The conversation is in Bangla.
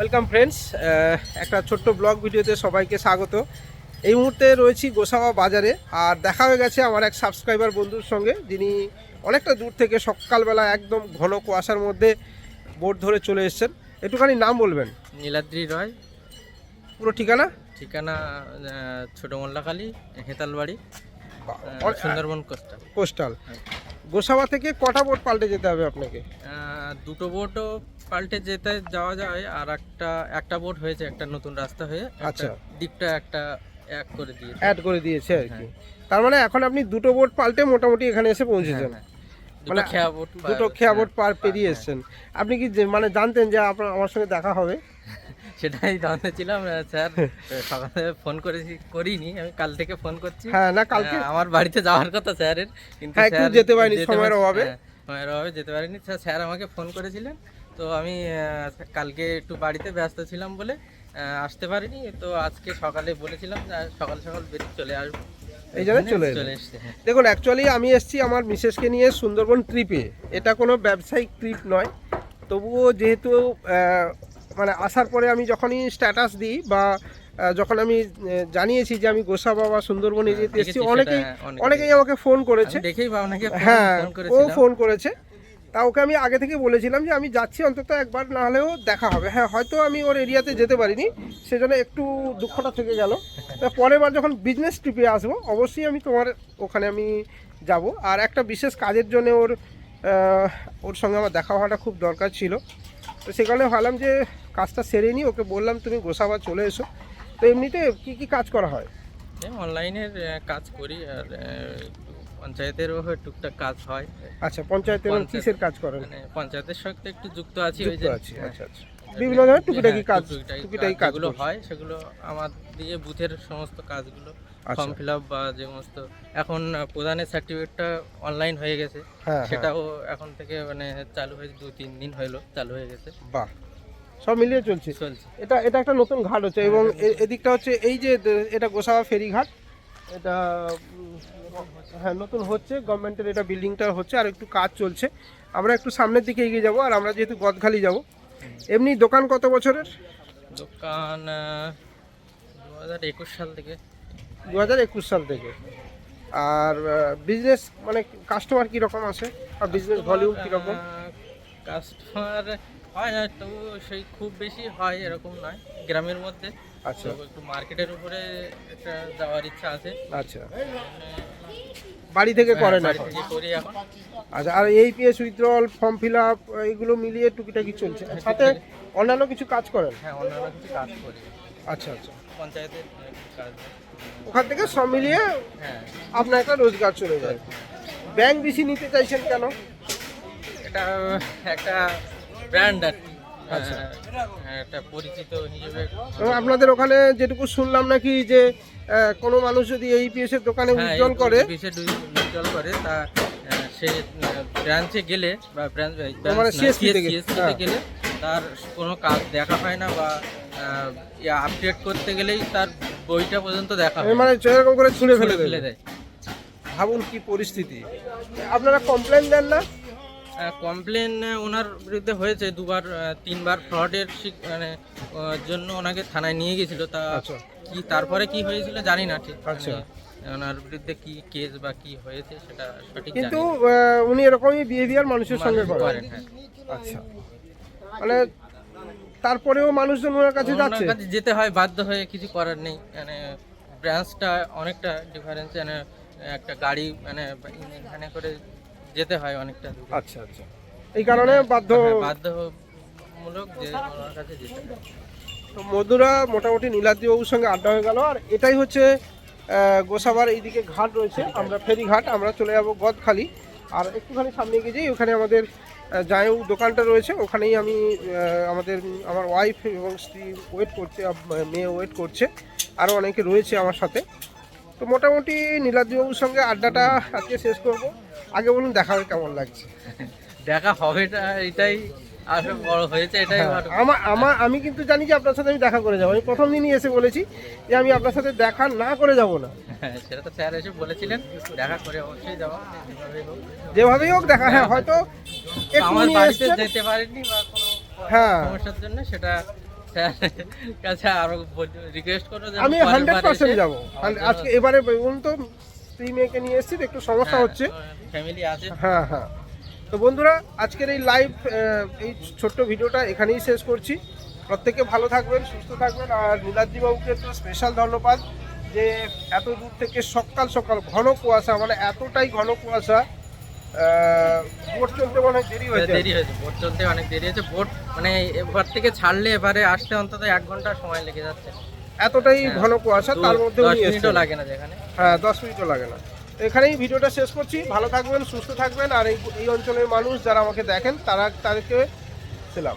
ওয়েলকাম ফ্রেন্ডস একটা ছোট্ট ব্লগ ভিডিওতে সবাইকে স্বাগত। এই মুহূর্তে রয়েছি গোসাওয়া বাজারে আর দেখা হয়ে গেছে আমার এক সাবস্ক্রাইবার বন্ধুর সঙ্গে যিনি অনেকটা দূর থেকে সকালবেলা একদম ঘন কুয়াশার মধ্যে বোট ধরে চলে এসেছেন। একটুখানি নাম বলবেন? নীলাদ্রি রয়। পুরো ঠিকানা? ঠিকানা ছোটো মোল্লাখালী হেতালবাড়ি সুন্দরবন কোস্টাল কোস্টাল গোসাবা থেকে কটা বোট পাল্টে যেতে হবে আপনাকে? দুটো বোটও পাল্টে যেতে যাওয়া যায় আর একটা একটা বোট হয়েছে একটা নতুন রাস্তা হয়ে আচ্ছা। দ্বীপটা একটা এক করে দিয়েছে অ্যাড করে দিয়েছে আর কি হ্যাঁ। তার মানে এখন আপনি দুটো বোট পাল্টে মোটামুটি এখানে এসে পৌঁছেছেন হ্যাঁ, হ্যাঁ। মানে দুটো খেয়া বোট দুটো খেয়া বোট হ্যাঁ, পার পেরিয়ে। এসেছেন আপনি কি মানে জানতেন যে আপনার আমার সঙ্গে দেখা হবে সেটাই জানতে ছিলাম স্যার সকালে ফোন করেছি করিনি আমি কাল থেকে ফোন করছি হ্যাঁ না কালকে আমার বাড়িতে যাওয়ার কথা স্যারের কিন্তু যেতে পারিনি, সময়ের অভাবে। সময়ের অভাবে যেতে পারিনি স্যার স্যার আমাকে ফোন করেছিলেন তো আমি কালকে একটু বাড়িতে ব্যস্ত ছিলাম বলে আসতে পারিনি। তো আজকে সকালে বলেছিলাম যে সকাল সকাল বেরিয়ে চলে আসব। এই জন্য চলে এসছে হ্যাঁ। দেখুন অ্যাকচুয়ালি আমি এসেছি আমার মিসেসকে নিয়ে সুন্দরবন ট্রিপে এটা কোনো ব্যবসায়িক ট্রিপ নয়। তবুও যেহেতু মানে আসার পরে আমি যখনই স্ট্যাটাস দিই বা যখন আমি জানিয়েছি যে আমি গোসা বাবা সুন্দরবন এরিয়াতে এসেছি দেখেছি অনেকেই হ্যাঁ, অনেকেই। আমাকে ফোন করেছে। দেখেই বা অনেকে হ্যাঁ ও ফোন করেছে। তা ওকে আমি আগে থেকে বলেছিলাম যে আমি যাচ্ছি অন্তত একবার, না হলেও দেখা হবে। হ্যাঁ হয়তো আমি ওর এরিয়াতে যেতে পারিনি, সেজন্য একটু দুঃখটা থেকে গেল। তা পরের বার যখন বিজনেস ট্রিপে আসব, অবশ্যই আমি তোমার ওখানে আমি যাব। আর একটা বিশেষ কাজের জন্য ওর ওর সঙ্গে আমার দেখা হওয়াটা খুব দরকার ছিল। তো সে কারণে ভাবলাম যে কাজটা সেরে নিই, ওকে বললাম তুমি গোসাবা চলে এসো। তো এমনিতে কি কি কাজ করা হয়? অনলাইনের কাজ করি আর পঞ্চায়েতেরও টুকটাক কাজ হয়। আচ্ছা পঞ্চায়েতে এবং কিসের কাজ করেন? মানে পঞ্চায়েতের সঙ্গে একটু যুক্ত আছি ওই যে হ্যাঁ। আচ্ছা আচ্ছা। বিভিন্ন ধরনের টুকিটাকি হ্যাঁ, কাজ টুকিটাকি টুকিটাকি কাজ যেগুলো করছেন। হয় সেগুলো আমার দিয়ে বুথের সমস্ত কাজগুলো আচ্ছা। ফর্ম ফিল আপ বা যে সমস্ত। এখন প্রধানের সার্টিফিকেটটা অনলাইন হয়ে গেছে। হ্যাঁ হ্যাঁ। সেটাও এখন থেকে মানে চালু হয়েছে দু তিন দিন হলো চালু হয়ে গেছে। বাহ। সব মিলিয়ে চলছে। চলছে। এটা এটা একটা নতুন ঘাট হচ্ছে এবং এদিকটা হচ্ছে এই যে এটা গোসাবা ফেরি ঘাট এটা হ্যাঁ নতুন হচ্ছে গভর্নমেন্টের এটা বিল্ডিংটা হচ্ছে আর একটু কাজ চলছে। আমরা একটু সামনের দিকে এগিয়ে যাব আর আমরা যেহেতু গদখালি যাব। এমনি দোকান কত বছরের? দোকান দু হাজার একুশ সাল থেকে। দু হাজার একুশ সাল থেকে। আর বিজনেস মানে কাস্টমার কীরকম আছে? আর বিজনেস ভলিউম কীরকম? কাস্টমার হয় না তবু সেই খুব বেশি হয় এরকম নয় গ্রামের মধ্যে। আচ্ছা। একটু মার্কেটের উপরে একটা যাওয়ার ইচ্ছা আছে। আচ্ছা। বাড়ি থেকে করেন বাড়ি এখন? আচ্ছা আর এই PS withdrawal form fill up এগুলো মিলিয়ে টুকিটাকি চলছে। সাথে অন্যান্য কিছু কাজ করেন? হ্যাঁ অন্যান্য কিছু কাজ করি। আচ্ছা আচ্ছা। পঞ্চায়েতের কাজ ওখান থেকে সব মিলিয়ে হ্যাঁ। আপনার একটা রোজগার চলে যায়। ব্যাংক বেশি নিতে চাইছেন কেন? এটা একটা ব্র্যান্ড আর কি। হ্যাঁ, একটা পরিচিত হিসেবে এবং আপনাদের ওখানে যেটুকু শুনলাম নাকি যে কোনো মানুষ যদি এই পিএস এর দোকানে হ্যাঁ, উজ্জ্বল করে বিশেষ উজ্জ্বল করে তা সে ব্রাঞ্চে গেলে বা ব্রাঞ্চ মানে হ্যাঁ। গেলে তার কোনো কাজ দেখা হয় না বা আপডেট করতে গেলেই তার বইটা পর্যন্ত দেখা হয়। মানে সেরকম করে ছুঁড়ে ফেলে ফেলে দেয়। ভাবুন কি পরিস্থিতি। আপনারা কমপ্লেন দেন না? কমপ্লেন ওনার বিরুদ্ধে হয়েছে দুবার তিনবার ফ্রডের মানে জন্য ওনাকে থানায় নিয়ে গেছিল। তা আচ্ছা। কি তারপরে কি হয়েছিল জানি না ঠিক। আচ্ছা। মানে, ওনার বিরুদ্ধে কি কেস বা কি হয়েছে সেটা সঠিক কিন্তু উনি এরকমই বিহেভিয়ার মানুষের সঙ্গে করেন। হ্যাঁ। আচ্ছা। মানে তারপরেও মানুষজন ওনার কাছে যাচ্ছে? কাছে যেতে হয় বাধ্য হয়ে কিছু করার নেই। মানে ব্রাঞ্চটা অনেকটা ডিফারেন্স মানে একটা গাড়ি মানে এখানে করে যেতে হয় অনেকটা দূরে। আচ্ছা আচ্ছা। এই কারণে বাধ্য হ্যাঁ, বাধ্যমূলক যে ওনার কাছে যেতে হয়। তো মধুরা মোটামুটি নীলাদ্রিবাবুর সঙ্গে আড্ডা হয়ে গেল। আর এটাই হচ্ছে আহ, গোসাবার এইদিকে ঘাট রয়েছে। আমরা ফেরি ঘাট আমরা চলে যাব গদখালি। আর একটুখানি সামনে গিয়ে যাই ওখানে আমাদের আহ, জায়ু দোকানটা রয়েছে। ওখানেই আমি আহ, আমাদের আমার ওয়াইফ এবং স্ত্রী ওয়েট করছে আহ, মেয়ে ওয়েট করছে। আরও অনেকে রয়েছে আমার সাথে। তো মোটামুটি নীলাদ্রিবাবুর সঙ্গে আড্ডাটা আজকে শেষ করব। আগে বলুন দেখা হবে কেমন লাগছে? দেখা হবেটা এটাই আসলে বড় হয়েছে এটাই হ্যাঁ, আমার আমার আমি কিন্তু জানি যে আপনার সাথে আমি দেখা করে যাব। আমি প্রথম দিনই এসে বলেছি যে আমি আপনার সাথে দেখা না করে যাব না। হ্যাঁ, সেটা তো স্যার এসে বলেছিলেন দেখা করে অবশ্যই যাওয়া যেভাবেই হোক। দেখা হ্যাঁ হয়তো একটু আমার বাড়িতে যেতে পারেনি বা কোনো হ্যাঁ। সমস্যার জন্য সেটা স্যার কাছে আরও রিকোয়েস্ট করো আমি হান্ড্রেড পার্সেন্ট যাব। আজকে এবারে বলুন তো স্ত্রী মেয়েকে নিয়ে এসেছি একটু সমস্যা হ্যাঁ, হচ্ছে। ফ্যামিলি আছে। হ্যাঁ হ্যাঁ। তো বন্ধুরা আজকের এই লাইভ এই ছোট্ট ভিডিওটা এখানেই শেষ করছি। প্রত্যেকে ভালো থাকবেন সুস্থ থাকবেন আর নীলাদ্রি বাবুকে তো স্পেশাল ধন্যবাদ যে এত দূর থেকে সকাল সকাল ঘন কুয়াশা মানে এতটাই ঘন কুয়াশা বোট চলতে হয় দেরি হয়েছে দেরি হয়েছে বোট চলতে অনেক দেরি হয়েছে বোট মানে এবার থেকে ছাড়লে এবারে আসতে অন্তত এক ঘণ্টা সময় লেগে যাচ্ছে। এতটাই ঘন কুয়াশা তার মধ্যে। লাগে না যেখানে? হ্যাঁ দশ মিনিটও লাগে না। তো এখানেই ভিডিওটা শেষ করছি। ভালো থাকবেন সুস্থ থাকবেন আর এই এই অঞ্চলের মানুষ যারা আমাকে দেখেন তারা তাদেরকে ছিলাম